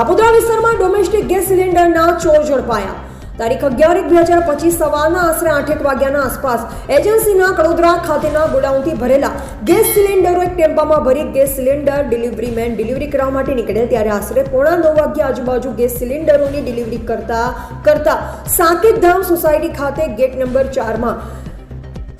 કાપોદ્રા વિસ્તારમાં domestic gas સિલિન્ડરના ચોર ઝડપાયા. તારીખ અગિયાર એક બે હજાર પચીસ સવારના આશરે આઠેક વાગ્યાના આસપાસ એજન્સીના કડોદરા ખાતેના ગોડાઉનથી ભરેલા ગેસ સિલિન્ડરો એક ટેમ્પામાં ભરી gas cylinder delivery man delivery કરવા માટે નીકળ્યા. ત્યારે આશરે પોણા નવ વાગ્યા આજુબાજુ ગેસ સિલિન્ડરોની ડિલિવરી કરતા કરતા સાકેત ધામ સોસાયટી ખાતે ગેટ નંબર ચારમાં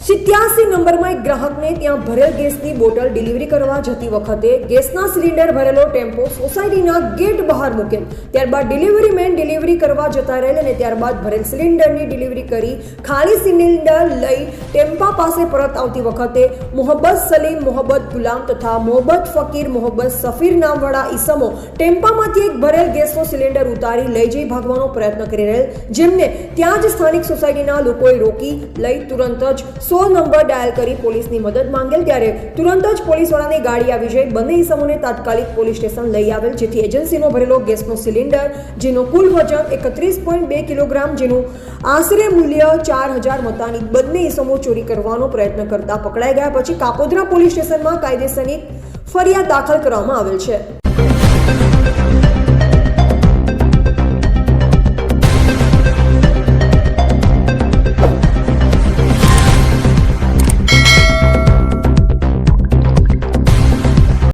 સિત્યાસી નંબરમાં એક ગ્રાહકને ત્યાં ભરેલ ગેસની બોટલ ડિલિવરી કરવા જતી વખતે ગેસના સિલિન્ડર ભરેલો ટેમ્પો સોસાયટીના ગેટ બહાર મૂકેલ ત્યારબાદ ડિલિવરી મેન ડિલિવરી કરવા જતા રહેલ અને ત્યારબાદ ભરેલ સિલિન્ડરની ડિલિવરી કરી ખાલી સિલિન્ડર લઈ ટેમ્પા પાસે પરત આવતી વખતે મોહબ્બત સલીમ મોહબ્બત ગુલામ તથા મોહબ્બત ફકીર મોહબ્બત સફીર નામવાળા ઈસમો ટેમ્પામાંથી એક ભરેલ ગેસનો સિલિન્ડર ઉતારી લઈ જઈ ભાગવાનો પ્રયત્ન કરી રહેલ, જેમને ત્યાં જ સ્થાનિક સોસાયટીના લોકોએ રોકી લઈ તુરંત જ સો નંબર ડાયલ કરી પોલીસની મદદ માંગેલ ત્યારે તુરંત જ પોલીસવાળાની ગાડી આવી જઈ બંને ઈસમોને તાત્કાલિક પોલીસ સ્ટેશન લઈ આવેલ, જેથી એજન્સીનો ભરેલો ગેસનો સિલિન્ડર, જેનો કુલ વજન એકત્રીસ પોઈન્ટ બે કિલોગ્રામ, જેનું આશરે મૂલ્ય ચાર હજાર મતાની બંને ઈસમો ચોરી કરવાનો પ્રયત્ન કરતા પકડાઈ ગયા, પછી કાપોદ્રા પોલીસ સ્ટેશનમાં કાયદેસરની ફરિયાદ દાખલ કરવામાં આવેલ છે.